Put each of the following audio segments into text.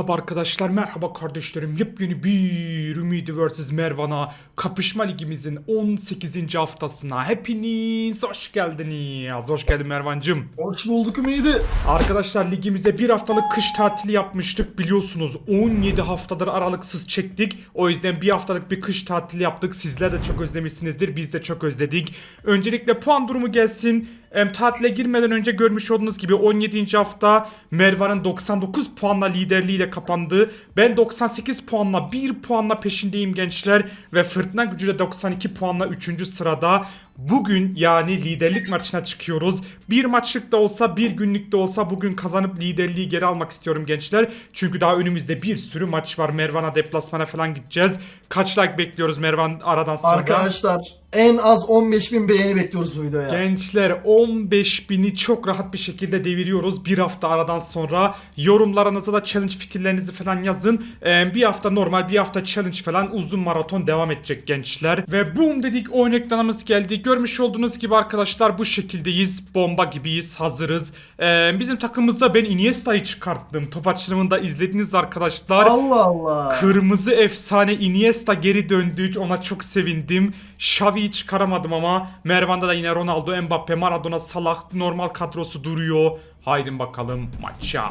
Merhaba arkadaşlar, merhaba kardeşlerim. Yepyeni bir Ümidi vs Mervan'a kapışma ligimizin 18. haftasına hepiniz hoş geldiniz. Hoş geldin Mervancım. Hoş bulduk Ümidi. Arkadaşlar ligimize bir haftalık kış tatili yapmıştık biliyorsunuz 17 haftadır aralıksız çektik o yüzden bir haftalık bir kış tatili yaptık sizler de çok özlemişsinizdir biz de çok özledik öncelikle puan durumu gelsin Em, tatile girmeden önce görmüş olduğunuz gibi 17. hafta Mervan'ın 99 puanla liderliğiyle kapandı. Ben 98 puanla 1 puanla peşindeyim gençler ve Fırtına Gücü de 92 puanla 3. sırada. Bugün yani liderlik maçına çıkıyoruz. Bir maçlık da olsa bir günlük de olsa bugün kazanıp liderliği geri almak istiyorum gençler. Çünkü daha önümüzde bir sürü maç var. Mervan'a deplasmana falan gideceğiz. Kaç like bekliyoruz Mervan aradan sonra? Arkadaşlar en az 15.000 beğeni bekliyoruz bu videoya. Gençler 15 bini çok rahat bir şekilde deviriyoruz bir hafta aradan sonra. Yorumlarınıza da challenge fikirlerinizi falan yazın. Ee, bir hafta normal bir hafta challenge falan uzun maraton devam edecek gençler. Ve boom dedik oyun ekranımız geldi. Görmüş olduğunuz gibi arkadaşlar bu şekildeyiz. Bomba gibiyiz hazırız. Ee, bizim takımımızda ben Iniesta'yı çıkarttım. Top açılımında izlediniz arkadaşlar. Allah Allah. Kırmızı efsane Iniesta geri döndü. Ona çok sevindim. Xavi'yi çıkaramadım ama Mervan'da da yine Ronaldo, Mbappe, Maradona, Salah normal kadrosu duruyor. Haydi bakalım maça.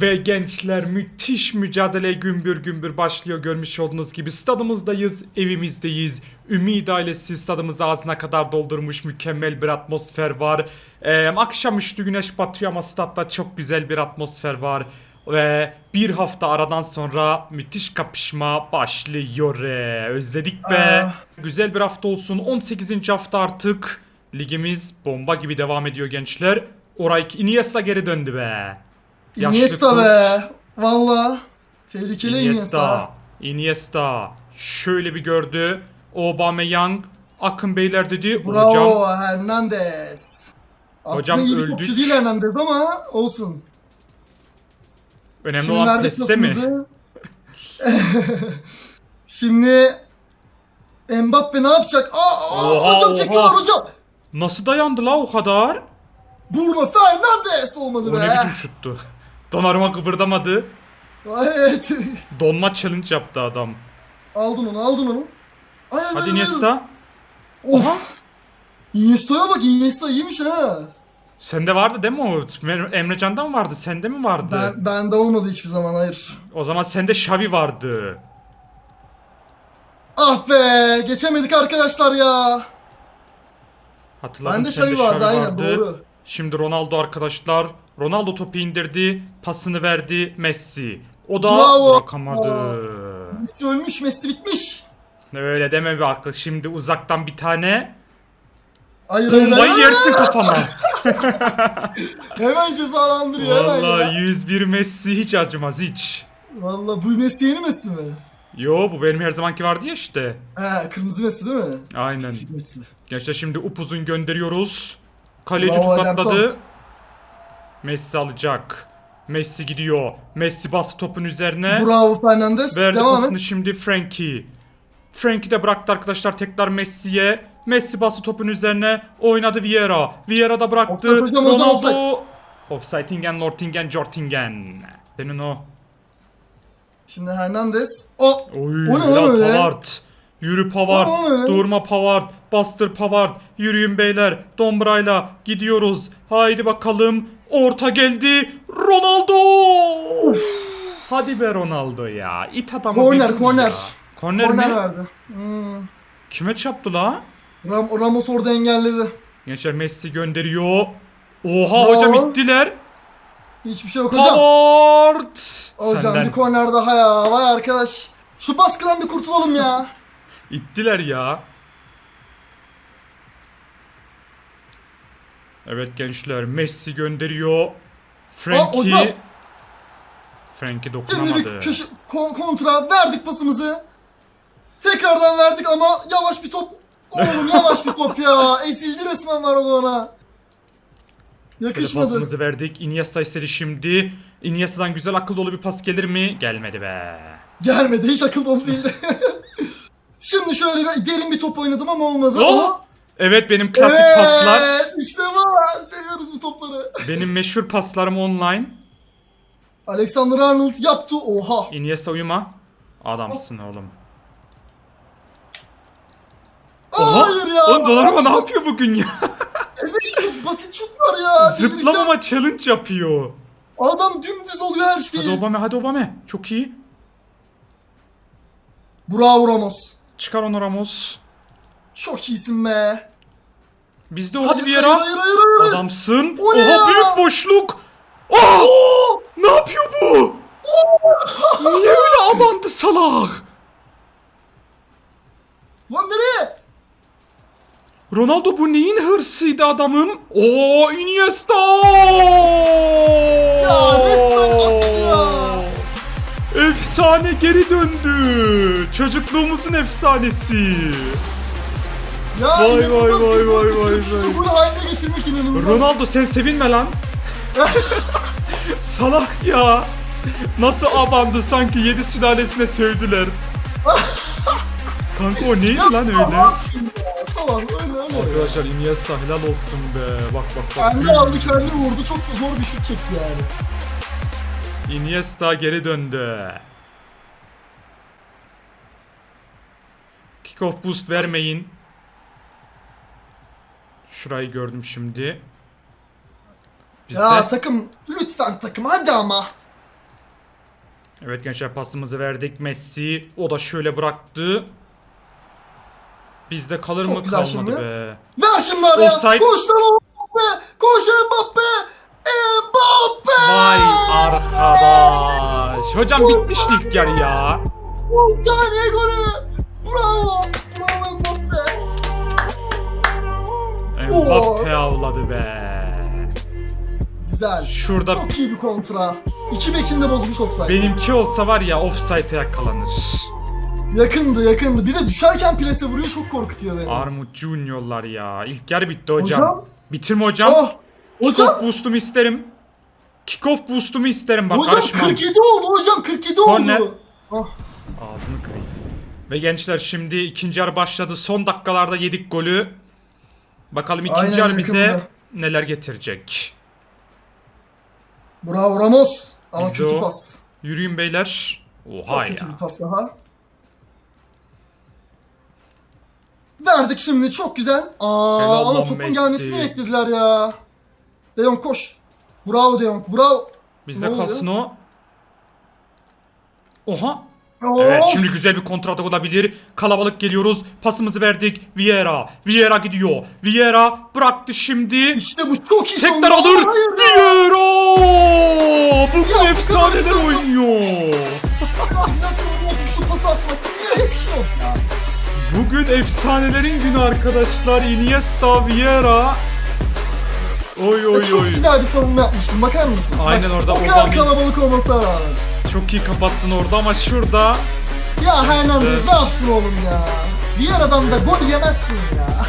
Ve gençler müthiş mücadele gümbür gümbür başlıyor görmüş olduğunuz gibi stadımızdayız, evimizdeyiz. Ümid ailesi stadımızı ağzına kadar doldurmuş mükemmel bir atmosfer var. Ee, akşamüstü güneş batıyor ama statta çok güzel bir atmosfer var. Ve bir hafta aradan sonra müthiş kapışma başlıyor. Ee, Özledik be. Aa. Güzel bir hafta olsun. 18. hafta artık. Ligimiz bomba gibi devam ediyor gençler. Oray Iniesta geri döndü be. Yaşlı Iniesta be. Valla. Tehlikeli Iniesta. Iniesta. Şöyle bir gördü. Aubameyang. Akın Beyler dedi. Bravo Hocam Hernandez. Aslında Hocam iyi bir öldük. topçu değil Hernandez ama olsun. önemli Şimdi olan verdik mi? pasımızı. Şimdi Mbappe ne yapacak? Aa, aa, Oha, hocam oha. çekiyorlar hocam. Nasıl dayandı la o kadar? Bruno Fernandes olmadı O be. ne biçim şuttu? Donnarumma kıpırdamadı. Evet. Donma challenge yaptı adam. aldın onu aldın onu. Ay, ay, Hadi ay. Iniesta. Of. Iniesta'ya bak Iniesta iyiymiş ha. Sende vardı değil mi o? Emrecan'da mı vardı? Sende mi vardı? Ben, bende olmadı hiçbir zaman hayır. O zaman sende Xavi vardı. Ah be geçemedik arkadaşlar ya. Hatırladım Bende sende Xavi vardı aynen doğru. Şimdi Ronaldo arkadaşlar. Ronaldo topu indirdi. Pasını verdi Messi. O da Bravo. bırakamadı. Messi ölmüş Messi bitmiş. Öyle deme be akıl. Şimdi uzaktan bir tane Hayır hayır bombayı hayır. yersin kafama. Hemen cezalandırıyor hemen Vallahi ya. 101 Messi hiç acımaz hiç. Valla bu Messi yeni Messi mi? Yo bu benim her zamanki vardı ya işte. He kırmızı Messi değil mi? Aynen. Messi, Messi. Gençler şimdi upuzun gönderiyoruz. Kaleci Bravo, tokatladı. Alberto. Messi alacak. Messi gidiyor. Messi bastı topun üzerine. Bravo Fernandes. Verdi Devam pasını et. şimdi Frankie. Frankie de bıraktı arkadaşlar tekrar Messi'ye. Messi bastı topun üzerine. Oynadı Vieira. Vieira da bıraktı. Offside hocam, hocam, Ronaldo. Offside'ingen, Lortingen, Jortingen. Senin o. Şimdi Hernandez. O. Oy, O ne lan öyle? Pavard. Yürü Pavard. Durma Pavard. Bastır Pavard. Yürüyün beyler. Dombrayla gidiyoruz. Haydi bakalım. Orta geldi. Ronaldo. Hadi be Ronaldo ya. İt adamı vur korner. ya. Korner, Korner mi? verdi. Hmm. Kime çarptı la? Ram- Ramos orada engelledi. Gençler Messi gönderiyor. Oha Bravo. hocam ittiler. Hiçbir şey yok hocam. Pavard. Hocam Senden. bir korner daha ya. Vay arkadaş. Şu baskıdan bir kurtulalım ya. İttiler ya. Evet gençler Messi gönderiyor. Aa, Frankie. hocam. Frankie Şimdi dokunamadı. bir köşe kon- kontra verdik pasımızı. Tekrardan verdik ama yavaş bir top. Oğlum yavaş bir top ya. Ezildi resmen var ona. Yakışmadı. pasımızı verdik. Iniesta istedi şimdi. Iniesta'dan güzel akıl dolu bir pas gelir mi? Gelmedi be. Gelmedi hiç akıl dolu değildi. Şimdi şöyle bir derin bir top oynadım ama olmadı. Oh! Ama- Evet benim klasik Evet, paslar. İşte bu. Seviyoruz bu topları. Benim meşhur paslarım online. Alexander Arnold yaptı. Oha. Iniesta uyuma. Adamsın oğlum. Oha! Hayır ya. Oğlum Donnarumma ne yapıyor bugün ya? Evet çok basit şutlar ya. Zıplamama challenge yapıyor. Adam dümdüz oluyor her şey. Hadi Obame hadi Obame. Çok iyi. Bravo Ramos. Çıkar onu Ramos. Çok iyisin be. Bizde Hayır, hadi Vieira. Hayır hayır hayır. Adamsın. O Oha ya? büyük boşluk. Aa! Ne yapıyor bu? Niye öyle abandı salak? Lan nereye? Ronaldo bu neyin hırsıydı adamın? Oo Iniesta! Ya resmen attı ya. Efsane geri döndü. Çocukluğumuzun efsanesi. Ya Vay, vay, vay, vay, vay, vay. gol haline getirmek inanılmaz. Ronaldo sen sevinme lan. Salak ya. Nasıl abandı sanki yedi sülalesine sövdüler. Kanka o neydi Ya lan öyle? Tamam öyle öyle. Arkadaşlar Iniesta helal olsun be. Bak bak bak. Kendi aldı kendi vurdu. Çok da zor bir şut çekti yani. Iniesta geri döndü. Kickoff boost vermeyin. Şurayı gördüm şimdi. Bizde. Ya takım lütfen takım hadi ama. Evet gençler pasımızı verdik. Messi o da şöyle bıraktı. Bizde kalır Çok mı kalmadı şimdi. be. Ver şimdi araya. Offside. Koş lan Mbappe. Koş Mbappe. Mbappe. Vay arkadaş. Hocam bitmişti ilk yarı ya. 10 saniye golü. Bravo. Bravo Mbappe. Mbappe avladı be. Güzel. Şurada Çok iyi bir kontra. İki bekinde bozmuş offside. benimki olsa var ya offside'e yakalanır. Yakındı yakındı. Bir de düşerken plase vuruyor çok korkutuyor beni. Armut Junior'lar ya. İlk yarı bitti hocam. Hocam? Bitirme hocam. Ah, hocam. Kickoff boost'umu isterim. Kickoff boost'umu isterim bak Hocam karışmam. 47 oldu hocam 47 Korner. oldu. Ah, Ağzını kırayım. Ve gençler şimdi ikinci yarı başladı. Son dakikalarda yedik golü. Bakalım ikinci Aynen yarı bize yakında. neler getirecek. bravo Ramos. Ama Bizde kötü o. pas. Yürüyün beyler. Çok Oha kötü ya. bir pas daha. Verdik şimdi çok güzel. Aa, Helal ama lan topun Messi. gelmesini beklediler ya. De Jong koş. Bravo De Jong. Bravo. Bizde Ne oluyor? kalsın o. Oha. Evet şimdi güzel bir kontratak olabilir. Kalabalık geliyoruz. Pasımızı verdik. Vieira. Vieira gidiyor. Vieira bıraktı şimdi. İşte bu çok iyi Tekrar savunma. alır. Hayır ya. Vieira. Bugün Ya bu kadar efsaneler oynuyor. Güzel savunma şu pası atmak. Niye hiç yok ya. Bugün efsanelerin günü arkadaşlar. Iniesta, Vieira. Oy oy çok oy. güzel bir savunma yapmıştım. Bakar mısın? Aynen Bak, orada O kadar Aubameyang- kalabalık olmasına rağmen. Çok iyi kapattın orada ama şurada Ya Hernandez ne yaptın oğlum ya? Diğer adam da gol yemezsin ya.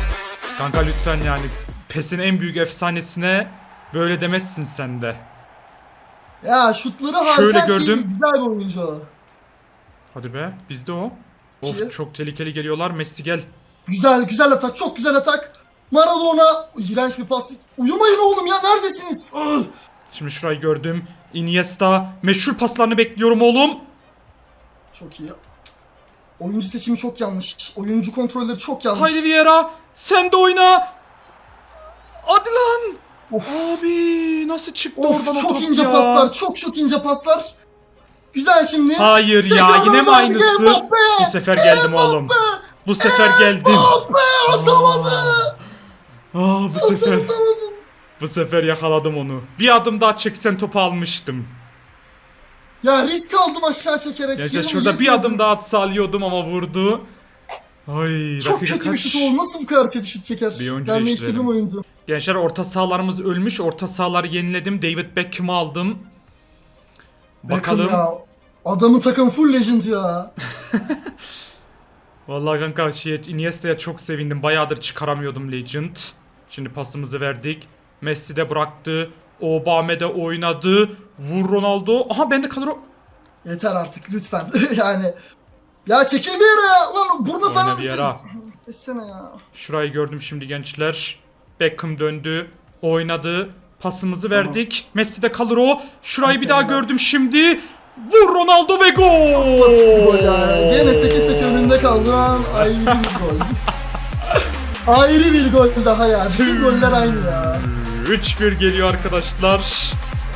kanka lütfen yani PES'in en büyük efsanesine böyle demezsin sen de. Ya şutları Şöyle her şey gördüm. güzel bir oyuncu. o. Hadi be bizde o. Of çok tehlikeli geliyorlar. Messi gel. Güzel güzel atak çok güzel atak. Maradona iğrenç bir pas. Uyumayın oğlum ya neredesiniz? Ah! Şimdi şurayı gördüm. Iniesta meşhur paslarını bekliyorum oğlum. Çok iyi. Oyuncu seçimi çok yanlış. Oyuncu kontrolleri çok yanlış. Haydi Vieira sen de oyna. Hadi lan. Of. Abi nasıl çıktı Of oradan çok ince ya? paslar, çok çok ince paslar. Güzel şimdi. Hayır ya Tekrardan yine mi aynısı? Mbappe. Bu sefer geldim oğlum. Bu sefer geldim. Mbappe atamadı. Aa bu Nasıl sefer bu sefer yakaladım onu. Bir adım daha çeksen topu almıştım. Ya risk aldım aşağı çekerek. Gerçi Yerimi şurada bir adım daha atsa alıyordum ama vurdu. Ay Çok kötü bir kaç? şut oldu. Nasıl bu kadar kötü şut çeker? Bir oyuncu ben değiştirdim oyuncu. Gençler orta sahalarımız ölmüş. Orta sahaları yeniledim. David Beckham'ı aldım. Bakalım. Bakın ya. Adamın takım full legend ya. Vallahi kanka şey, Iniesta'ya çok sevindim. Bayağıdır çıkaramıyordum Legend. Şimdi pasımızı verdik. Messi de bıraktı. Obame de oynadı. Vur Ronaldo. Aha bende kalır o. Yeter artık lütfen. yani. Ya çekil bir yere. Lan burnu Oyna falan bir yere. Geçsene ya. Şurayı gördüm şimdi gençler. Beckham döndü. Oynadı. Pasımızı verdik. Messi'de kalır o. Şurayı bir Messi daha hemen. gördüm şimdi. Vur Ronaldo ve gol. Gol ya. Gene 8-8 önünde kaldıran ayrı bir gol. Ayrı bir gol daha ya. Bütün goller aynı ya. 3-1 geliyor arkadaşlar.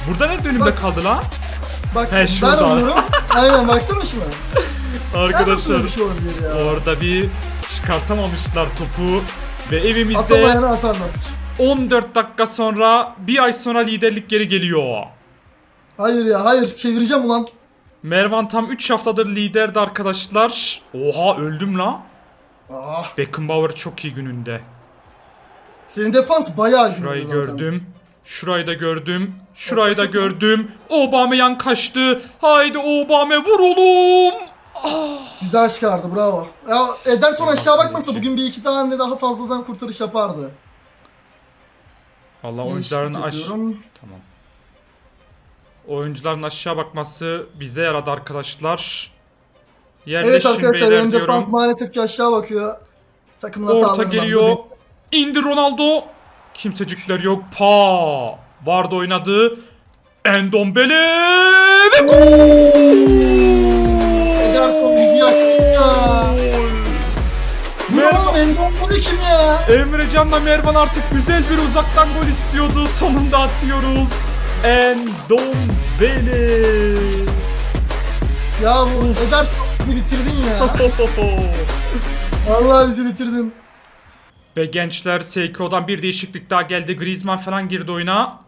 Burada ne dönümde Bak. kaldı lan? Bak He, ben şurada. alıyorum. Aynen baksana şuna. Arkadaşlar Arkadaşlar. Bir şey olabilir ya. orada bir çıkartamamışlar topu. Ve evimizde Atamayana atarlar. 14 dakika sonra bir ay sonra liderlik geri geliyor. Hayır ya hayır çevireceğim ulan. Mervan tam 3 haftadır liderdi arkadaşlar. Oha öldüm la. Ah, Beckenbauer çok iyi gününde. senin defans bayağı iyi Şurayı zaten. gördüm. Şurayı da gördüm. Şurayı da gördüm. Aubameyang kaçtı. Haydi Aubame vur oğlum. Güzel çıkardı bravo. Ya Ederson aşağı bakmasa bugün bir iki tane daha fazladan kurtarış yapardı. Allah oyuncuların aş... Tamam. Oyuncuların aşağı bakması bize yaradı arkadaşlar. Evet Yerleşin arkadaşlar beyler benim defans diyorum. maalesef ki aşağı bakıyor. Takımın Orta hatalarından geliyor. biri. İndir Ronaldo. Kimsecikler yok. Pa. Vardı oynadı. Endombele ve gol. Ederson bizi yaktı ya. Bu ne oğlum Endombele kim ya? Emre Can'la Mervan artık güzel bir uzaktan gol istiyordu. Sonunda atıyoruz. Endombele. Ya bu Ederson bizi bitirdin ya. Vallahi bizi bitirdin. Ve gençler Seiko'dan bir değişiklik daha geldi. Griezmann falan girdi oyuna.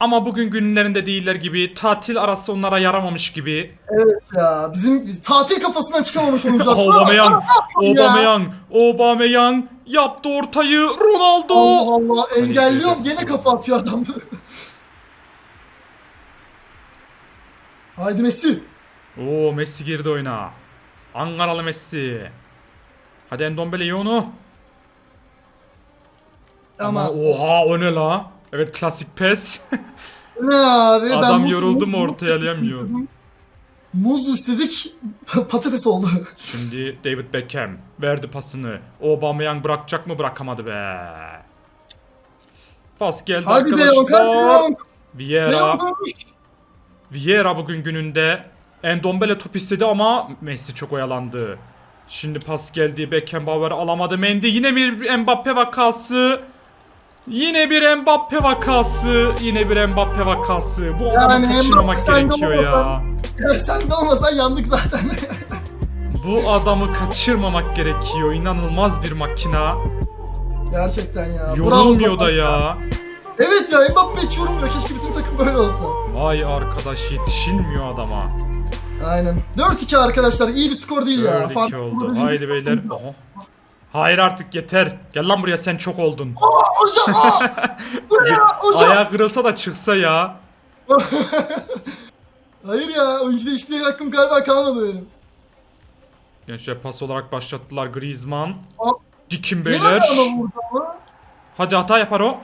Ama bugün günlerinde değiller gibi. Tatil arası onlara yaramamış gibi. Evet ya bizim biz tatil kafasından çıkamamış oyuncular. Aubameyang, ya? Aubameyang, Aubameyang yaptı ortayı. Ronaldo. Allah Allah engelliyorum Hani gene kafa atıyor adam. Haydi Messi. Oo Messi girdi oyuna. Ankaralı Messi. Hadi Endombele iyi onu. Ama, Ama oha o ne la? Evet klasik pes. ne abi? Adam muz- yoruldu mu muz ortaya istedim. Muz istedik patates oldu. Şimdi David Beckham verdi pasını. Aubameyang bırakacak mı bırakamadı be. Pas geldi Hadi hadi arkadaşlar. De Vieira. Vieira bugün gününde. Endombele top istedi ama Messi çok oyalandı. Şimdi pas geldi. Beckenbauer alamadı. Mendy yine bir Mbappe vakası. Yine bir Mbappe vakası. Yine bir Mbappe vakası. Bu adamı Yani kaçırmamak gerekiyor ya. Ya sen de olmasan yandık zaten. Bu adamı kaçırmamak gerekiyor. İnanılmaz bir makina. Gerçekten ya. Yorulmuyor da ya. Evet ya Mbappe hiç yorulmuyor. Keşke bütün takım böyle olsa. Vay arkadaş yetişilmiyor adama. Aynen. 4-2 arkadaşlar. iyi bir skor değil ya. 4-2 Farklı oldu. Haydi beyler. Hayır artık yeter. Gel lan buraya sen çok oldun. Hocam aa! Bu ne ya hocam? Ayağı kırılsa da çıksa ya. Hayır ya oyuncu değişikliğe hakkım galiba kalmadı benim. Gençler pas olarak başlattılar Griezmann. Aa, Dikin beyler. adama vurdu ama. Hadi hata yapar o.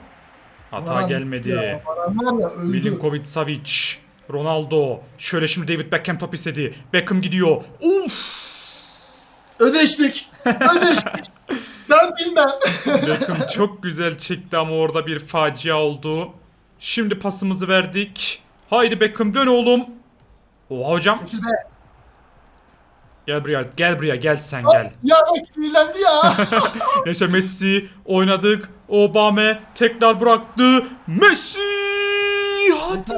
Hata Varan gelmedi. Ya, Varan var ya öldü. Milinkovic Savic. Ronaldo. Şöyle şimdi David Beckham top istedi. Beckham gidiyor. Uf. Ödeştik. Ödeştik. ben bilmem. Beckham çok güzel çekti ama orada bir facia oldu. Şimdi pasımızı verdik. Haydi Beckham dön oğlum. Oha hocam. Çekil be. Gel buraya. Gel buraya. Gel sen gel. Ya bak sinirlendi ya. Yaşa Messi oynadık. Obame tekrar bıraktı. Messi! Hadi.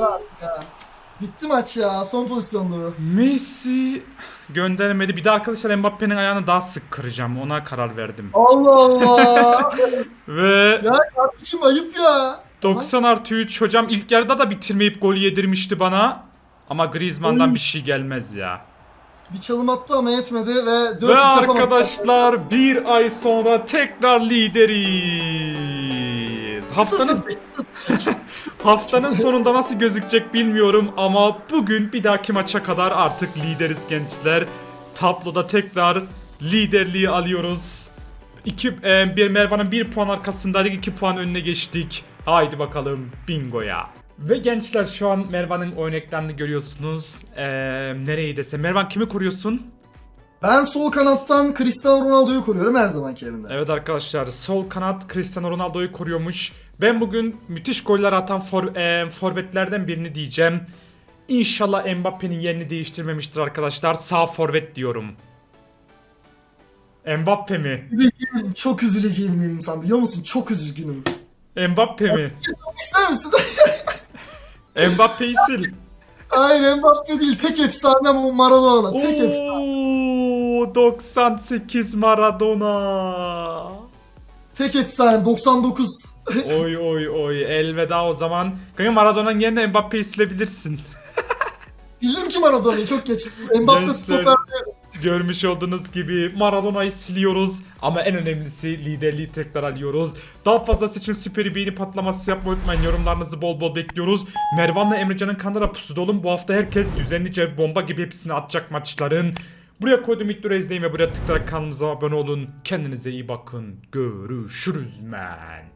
Bitti maç ya. Son pozisyondu bu. Messi göndermedi. Bir de arkadaşlar Mbappe'nin ayağını daha sık kıracağım. Ona karar verdim. Allah Allah. Ve ya kardeşim ayıp ya. 90 artı 3 hocam ilk yarıda da bitirmeyip gol yedirmişti bana. Ama Griezmann'dan Oy. bir şey gelmez ya. Bir çalım attı ama yetmedi ve 4 Ve arkadaşlar bir ay sonra tekrar lideriz. Haftanın haftanın sonunda nasıl gözükecek bilmiyorum ama bugün bir dahaki maça kadar artık lideriz gençler. Tabloda tekrar liderliği alıyoruz. İki, e, bir Mervan'ın bir puan arkasındaydık, iki puan önüne geçtik. Haydi bakalım bingoya. Ve gençler şu an Mervan'ın oyun ekranını görüyorsunuz. Ee, nereyi desem. Mervan kimi koruyorsun? Ben sol kanattan Cristiano Ronaldo'yu koruyorum her zamanki yerinde. Evet arkadaşlar sol kanat Cristiano Ronaldo'yu koruyormuş. Ben bugün müthiş goller atan for, e, forvetlerden birini diyeceğim. İnşallah Mbappe'nin yerini değiştirmemiştir arkadaşlar. Sağ forvet diyorum. Mbappe mi? Üzüleceğim, çok üzüleceğim bir insan biliyor musun? Çok üzgünüm. Mbappe mi? İster misin? Mbappe'yi sil. Hayır Mbappe değil. Tek efsane ama Maradona. Tek efsane. Oo, 98 Maradona. Tek efsane. 99. oy oy oy elveda o zaman. Kanka Maradona'nın yerine Mbappe'yi silebilirsin. Sildim ki Maradona'yı çok geç. Mbappe stoper. Görmüş olduğunuz gibi Maradona'yı siliyoruz ama en önemlisi liderliği tekrar alıyoruz. Daha fazlası için süperi beğeni patlaması yapmayı unutmayın. Yorumlarınızı bol bol bekliyoruz. Mervan'la Emrecan'ın kanala pusuda olun. Bu hafta herkes düzenlice bomba gibi hepsini atacak maçların. Buraya koydum ilk izleyin ve buraya tıklayarak kanalımıza abone olun. Kendinize iyi bakın. Görüşürüz men.